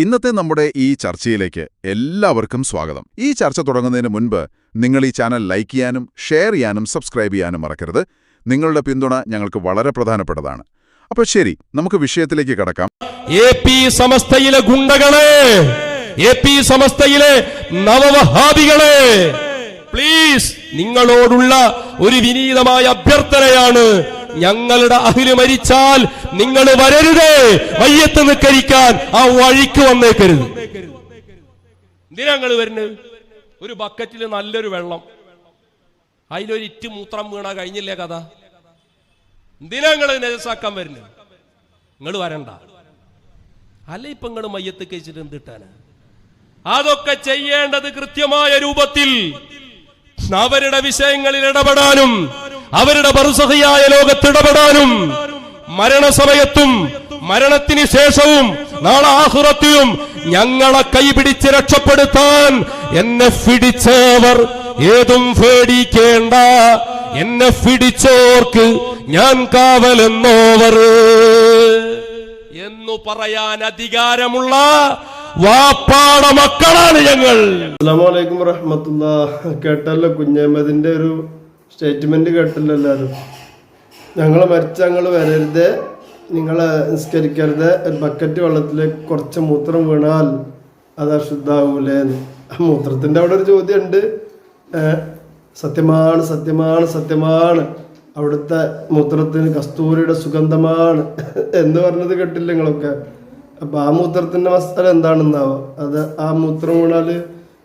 ഇന്നത്തെ നമ്മുടെ ഈ ചർച്ചയിലേക്ക് എല്ലാവർക്കും സ്വാഗതം. ഈ ചർച്ച തുടങ്ങുന്നതിന് മുൻപ് നിങ്ങൾ ഈ ചാനൽ ലൈക്ക് ചെയ്യാനും ഷെയർ ചെയ്യാനും സബ്സ്ക്രൈബ് ചെയ്യാനും മറക്കരുത്. നിങ്ങളുടെ പിന്തുണ ഞങ്ങൾക്ക് വളരെ പ്രധാനപ്പെട്ടതാണ്. അപ്പൊ ശരി നമുക്ക് വിഷയത്തിലേക്ക് കടക്കാം. എ പി സമസ്തയിലെ ഗുണ്ടകളെ എ പി സമസ്തയിലെ നവവഹാബികളെ പ്ലീസ് നിങ്ങളോടുള്ള ഒരു വിനീതമായ അഭ്യർത്ഥനയാണ് ഞങ്ങളുടെ അഹിൽ മരിച്ചാൽ നിങ്ങൾ വരരുതേ. വയ്യത്ത് നിക്കരിക്കാൻ ആ വഴിക്ക് വന്നേക്കരുത്. എന്തിനാ വരുന്നത്? ഒരു ബക്കറ്റിൽ നല്ലൊരു വെള്ളം. അതിലൊരു ഇറ്റ് മൂത്രം വീണ കഴിഞ്ഞില്ലേ കഥ? എന്തിനാ നിങ്ങൾ നെജസാക്കാൻ വരുന്നത്? നിങ്ങൾ വരണ്ട. അല്ല ഇപ്പൊ നിങ്ങൾ മയ്യത്ത് കഴിച്ചിട്ട് എന്തിട്ടാണ് അതൊക്കെ ചെയ്യേണ്ടത് കൃത്യമായ രൂപത്തിൽ അവരുടെ വിഷയങ്ങളിൽ ഇടപെടാനും അവരുടെ ബറുസഹിയായ ലോകത്തിടപെടാനും മരണസമയത്തും മരണത്തിന് ശേഷവും നാളെ ആഹുറത്തിലും ഞങ്ങളെ കൈപിടിച്ച് രക്ഷപ്പെടുത്താൻ എന്നെ പിടിച്ചവർ ഏതും പേടിക്കേണ്ട. എന്നെ പിടിച്ചോർക്ക് ഞാൻ കാവലെന്നോവർ. എന്നു പറയാൻ അധികാരമുള്ള വാപ്പാട മക്കളാണ് ഞങ്ങൾ. അസ്സാമലൈക്കും വറഹമത്തുള്ള കേട്ടല്ലോ കുഞ്ഞമ്മദിന്റെ ഒരു സ്റ്റേറ്റ്മെന്റ് കേട്ടല്ലോ എല്ലാവരും ഞങ്ങൾ മരിച്ച ഞങ്ങൾ വരരുത്. നിങ്ങൾ നിസ്കരിക്കരുത്. ഒരു ബക്കറ്റ് വെള്ളത്തിലേക്ക് കുറച്ച് മൂത്രം വീണാൽ അത് അശുദ്ധാവൂലേ ആ മൂത്രത്തിന്റെ അവിടെ ഒരു ചോദ്യമുണ്ട്. സത്യമാണ് സത്യമാണ് സത്യമാണ്. അവിടുത്തെ മൂത്രത്തിന് കസ്തൂരിയുടെ സുഗന്ധമാണ് എന്ന് പറഞ്ഞത് കേട്ടില്ല നിങ്ങളൊക്കെ. അപ്പൊ ആ മൂത്രത്തിന്റെ മസാല എന്താണെന്നാവോ? അത് ആ മൂത്രം വീണാൽ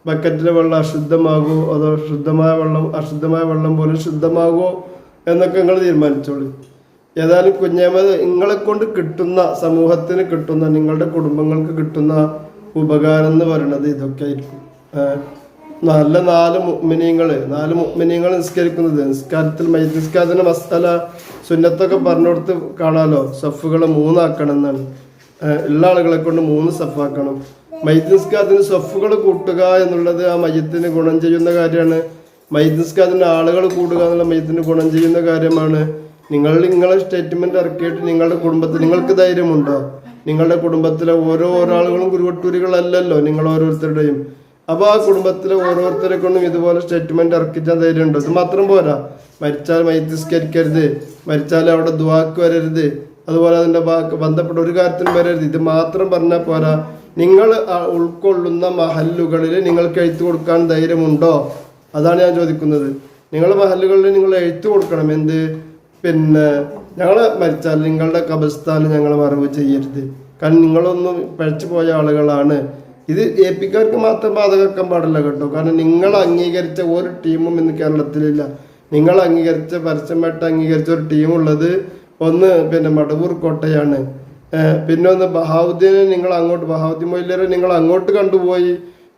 ബക്കറ്റിലെ വെള്ളം അശുദ്ധമാകുമോ അതോ ശുദ്ധമായ വെള്ളം അശുദ്ധമായ വെള്ളം പോലെ ശുദ്ധമാകുമോ എന്നൊക്കെ നിങ്ങൾ തീരുമാനിച്ചോളൂ. ഏതായാലും കുഞ്ഞമ്മത് നിങ്ങളെ കൊണ്ട് കിട്ടുന്ന സമൂഹത്തിന് കിട്ടുന്ന നിങ്ങളുടെ കുടുംബങ്ങൾക്ക് കിട്ടുന്ന ഉപകാരം എന്ന് പറയുന്നത് ഇതൊക്കെ ആയിരിക്കും. നല്ല നാല് മുഗ്മിനിയങ്ങൾ നാല് മുഗ്മിനീങ്ങൾ നിസ്കരിക്കുന്നത്. നിസ്കാരത്തിൽ മൈനിസ്കാരത്തിന് മസ്തല സുന്നത്തൊക്കെ പറഞ്ഞു കൊടുത്ത് കാണാലോ. സഫുകളെ മൂന്നാക്കണം എന്നാണ് ഉള്ള ആളുകളെ കൊണ്ട് മൂന്ന് സഫാക്കണം. മൈത്ത് നിസ്കാരത്തിന് സഫുകൾ കൂട്ടുക എന്നുള്ളത് ആ മയ്യത്തിന് ഗുണം ചെയ്യുന്ന കാര്യമാണ്. മൈത്ത് നിസ്കാരത്തിന് ആളുകൾ കൂടുക എന്നുള്ള മയ്യത്തിന് ഗുണം ചെയ്യുന്ന കാര്യമാണ്. നിങ്ങൾ നിങ്ങളെ സ്റ്റേറ്റ്മെന്റ് ഇറക്കിയിട്ട് നിങ്ങളുടെ കുടുംബത്തിൽ നിങ്ങൾക്ക് ധൈര്യമുണ്ടോ? നിങ്ങളുടെ കുടുംബത്തിലെ ഓരോ ഒരാളുകളും കുരുവട്ടൂരികളല്ലല്ലോ നിങ്ങൾ ഓരോരുത്തരുടെയും. അപ്പോൾ ആ കുടുംബത്തിലെ ഓരോരുത്തരെ കൊണ്ടും ഇതുപോലെ സ്റ്റേറ്റ്മെന്റ് ഇറക്കിച്ചാൽ ധൈര്യമുണ്ട്? ഇത് മാത്രം പോരാ. മരിച്ചാൽ മൈത്തിസ്കരിക്കരുത് മരിച്ചാൽ അവിടെ ദുവാക്ക് വരരുത്. അതുപോലെ അതിന്റെ ബന്ധപ്പെട്ട ഒരു കാര്യത്തിനും വരരുത്. ഇത് മാത്രം പറഞ്ഞാൽ പോരാ. നിങ്ങൾ ഉൾക്കൊള്ളുന്ന മഹല്ലുകളിൽ നിങ്ങൾക്ക് എഴുത്ത് കൊടുക്കാൻ ധൈര്യമുണ്ടോ? അതാണ് ഞാൻ ചോദിക്കുന്നത്. നിങ്ങൾ മഹല്ലുകളിൽ നിങ്ങൾ എഴുത്ത് കൊടുക്കണം. എന്ത്? പിന്നെ ഞങ്ങൾ മരിച്ചാൽ നിങ്ങളുടെ കബസ്ഥാൻ ഞങ്ങൾ മറവ് ചെയ്യരുത്. കാരണം നിങ്ങളൊന്നും പഴച്ചു പോയ ആളുകളാണ്. ഇത് എ പിക്കാർക്ക് മാത്രം ബാധകക്കാൻ പാടില്ല കേട്ടോ. കാരണം നിങ്ങൾ അംഗീകരിച്ച ഒരു ടീമും ഇന്ന് കേരളത്തിലില്ല. നിങ്ങൾ അംഗീകരിച്ച പരസ്യമായിട്ട് അംഗീകരിച്ച ഒരു ടീമുള്ളത് ഒന്ന് പിന്നെ മടവൂർ കോട്ടയാണ്. പിന്നെ ഒന്ന് ബഹാവുദ്ദീനെ നിങ്ങൾ അങ്ങോട്ട് ബഹാവുദ്ദീൻ മൊയ്ലറെ നിങ്ങൾ അങ്ങോട്ട് കണ്ടുപോയി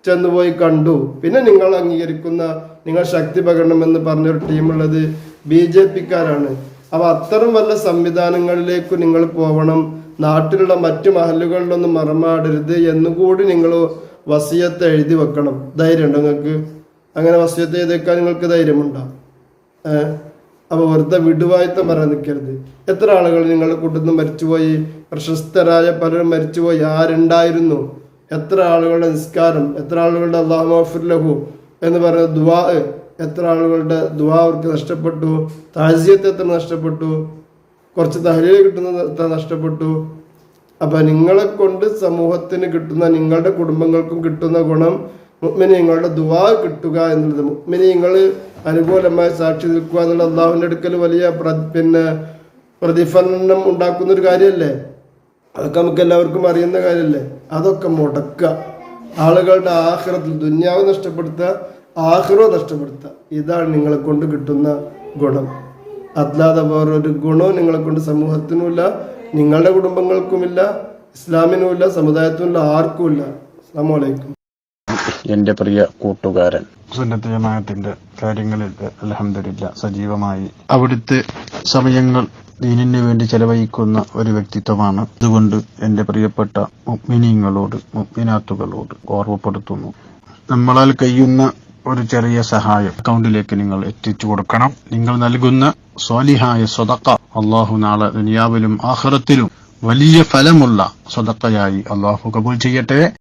ചെന്നുപോയി കണ്ടു. പിന്നെ നിങ്ങൾ അംഗീകരിക്കുന്ന നിങ്ങൾ ശക്തി പകരണമെന്ന് പറഞ്ഞൊരു ടീമുള്ളത് ബി ജെ പിക്കാരാണ്. അപ്പൊ അത്തരം വല്ല സംവിധാനങ്ങളിലേക്ക് നിങ്ങൾ പോകണം നാട്ടിലുള്ള മറ്റു മഹലുകളിലൊന്നും മറമാടരുത് എന്നുകൂടി നിങ്ങൾ വസിയത്ത് എഴുതി വെക്കണം. ധൈര്യമുണ്ടോ നിങ്ങൾക്ക്? അങ്ങനെ വസിയത്ത് എഴുതി വെക്കാൻ നിങ്ങൾക്ക് ധൈര്യമുണ്ടോ? ഏഹ് അപ്പൊ വെറുതെ വിടുവായത്തം പറയാൻ നിൽക്കരുത്. എത്ര ആളുകൾ നിങ്ങളുടെ കൂട്ടത്തിൽ മരിച്ചുപോയി? പ്രശസ്തരായ പലരും മരിച്ചുപോയി. ആരുണ്ടായിരുന്നു? എത്ര ആളുകളുടെ നിസ്കാരം? എത്ര ആളുകളുടെ അള്ളാഹു എന്ന് പറയുന്ന ദുവാ എത്ര ആളുകളുടെ ദുവാ അവർക്ക് നഷ്ടപ്പെട്ടു? താജ്യത്തെ എത്ര നഷ്ടപ്പെട്ടു? കുറച്ച് തഹലീൽ കിട്ടുന്ന നഷ്ടപ്പെട്ടു? അപ്പൊ നിങ്ങളെ കൊണ്ട് സമൂഹത്തിന് കിട്ടുന്ന നിങ്ങളുടെ കുടുംബങ്ങൾക്കും കിട്ടുന്ന ഗുണം മുഗ്മിനീങ്ങളുടെ ദുവാ കിട്ടുക എന്നുള്ളത്. മുഗ്മിനീങ്ങൾ അനുകൂലമായി സാക്ഷി നിൽക്കുക എന്നുള്ള അള്ളാഹുവിന്റെ അടുക്കൽ വലിയ പിന്നെ പ്രതിഫലനം ഉണ്ടാക്കുന്ന ഒരു കാര്യമല്ലേ? അതൊക്കെ നമുക്ക് എല്ലാവർക്കും അറിയുന്ന കാര്യമല്ലേ? അതൊക്കെ മുടക്കുക. ആളുകളുടെ ആഹ്റത്തിൽ ദുന്യാവ് നഷ്ടപ്പെടുത്തുക ആഹ്റോ നഷ്ടപ്പെടുത്തുക. ഇതാണ് നിങ്ങളെ കൊണ്ട് കിട്ടുന്ന ഗുണം. അല്ലാതെ വേറൊരു ഗുണവും നിങ്ങളെ കൊണ്ട് സമൂഹത്തിനുമില്ല നിങ്ങളുടെ കുടുംബങ്ങൾക്കുമില്ല ഇസ്ലാമിനുമില്ല സമുദായത്തിനുമില്ല ആർക്കുമില്ല. അസ്സാം വലൈക്കും എന്റെ പ്രിയ കൂട്ടുകാരൻ. സുന്നത്ത് ജമാഅത്തിന്റെ കാര്യങ്ങളിൽ അലഹമില്ല സജീവമായി. അവിടുത്തെ സമയങ്ങൾ ദീനിന് വേണ്ടി ചെലവഴിക്കുന്ന ഒരു വ്യക്തിത്വമാണ്. അതുകൊണ്ട് എന്റെ പ്രിയപ്പെട്ട മുഗ്മിനിയങ്ങളോട് മുഗ്മിനാത്തുകളോട് ഓർമ്മപ്പെടുത്തുന്നു. നമ്മളാൽ കഴിയുന്ന ഒരു ചെറിയ സഹായം അക്കൗണ്ടിലേക്ക് നിങ്ങൾ എത്തിച്ചു കൊടുക്കണം. നിങ്ങൾ നൽകുന്ന സ്വാലിഹായ സ്വതക്ക അള്ളാഹു നാളെ ദുനിയാവിലും ആഹ്റത്തിലും വലിയ ഫലമുള്ള സ്വതക്കയായി അള്ളാഹു കബൂൽ ചെയ്യട്ടെ.